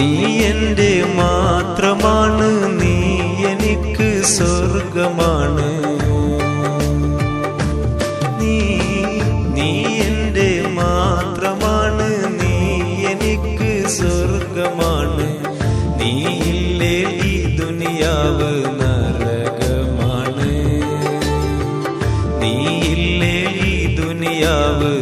നീ എന്റെ മാത്രമാണ് നീ എനിക്ക് സ്വർഗമാണ് നീ നീ മാത്രമാണ് നീ എനിക്ക് നീ ഇല്ലേ ഈ ദുനിയാവ് നരകമാണ്? നീ ഇല്ലേ ഈ ദുനിയാവ്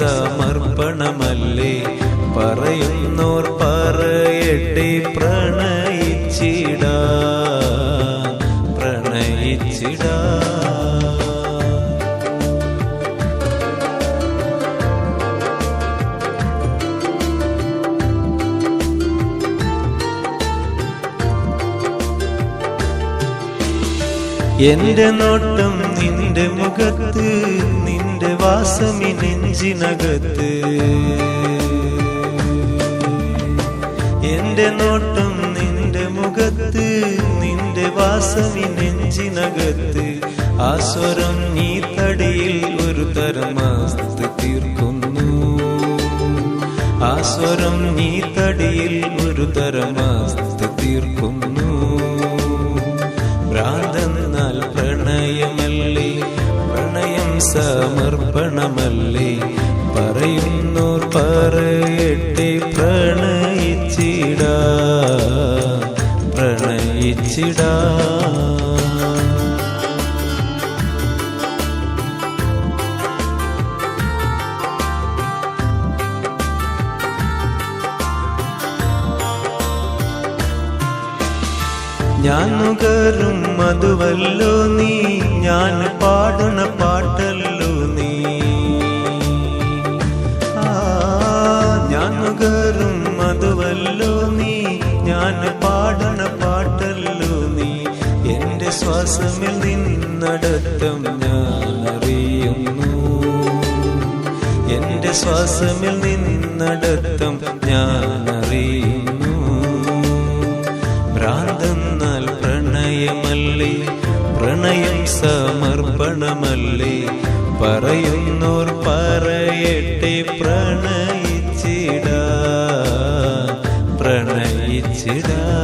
സമർപ്പണമല്ലേ? പറയുന്നോർ പറയട്ടെ പ്രണയിച്ചിടാ പ്രണയിച്ചിടാ. എന്റെ നോട്ടം നിന്റെ മുഖത്ത് നിന്റെ വാസമി നെഞ്ചിനകത്ത്. എന്റെ നോട്ടം നിന്റെ മുഖത്ത് നിന്റെ വാസമി നെഞ്ചിനകത്ത്. ആ സ്വരം നീ തടിയിൽ ഞാൻ നുകരും മധുവല്ലോ നീ ഞാൻ പാടുന്ന പാട്ടല്ലോ നീ. ഞാൻ നുകരും മധുവല്ലോ നീ ഞാൻ പാടുന്ന പാട്ടല്ലോ നീ. എന്റെ ശ്വാസമിൽ നിന്നടത്തം ഞാൻ അറിയുന്നു എന്റെ ശ്വാസമിൽ നിന്നടത്തം ഞാൻ അറിയുന്നു പ്രണയം സമർപ്പണമല്ലേ? പറയുന്നോർ പറയട്ടെ പ്രണയിച്ചിടാ പ്രണയിച്ചിടാ.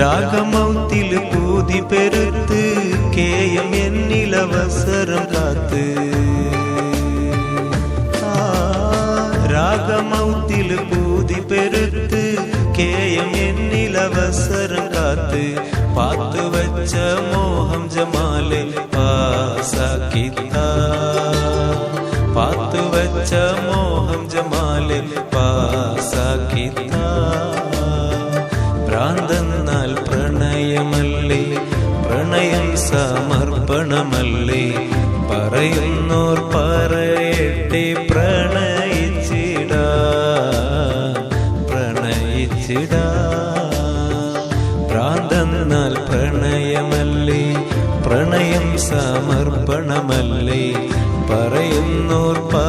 ராகமௌத்தில் பூதி பெருத்து கேயம் என் இலவசரம் காத்து. ராகமௌத்தில் பூதி பெருத்து கேயம் என் இலவசரம் காத்து. பார்த்து வச்ச மோகம் ஜமாலை பாசாக்கித்தா. பார்த்து வச்ச மோகம் ஜமாலை பாசாக்கித்தா. സമർപ്പണമല്ലേ പറയുന്നോർ പറയട്ടെ പ്രണയിച്ചിടാ പ്രണയിച്ചിടാ. പ്രാന്തന്നാൽ പ്രണയമല്ലേ? പ്രണയം സമർപ്പണമല്ലേ? പറയുന്നോർ പറയട്ടെ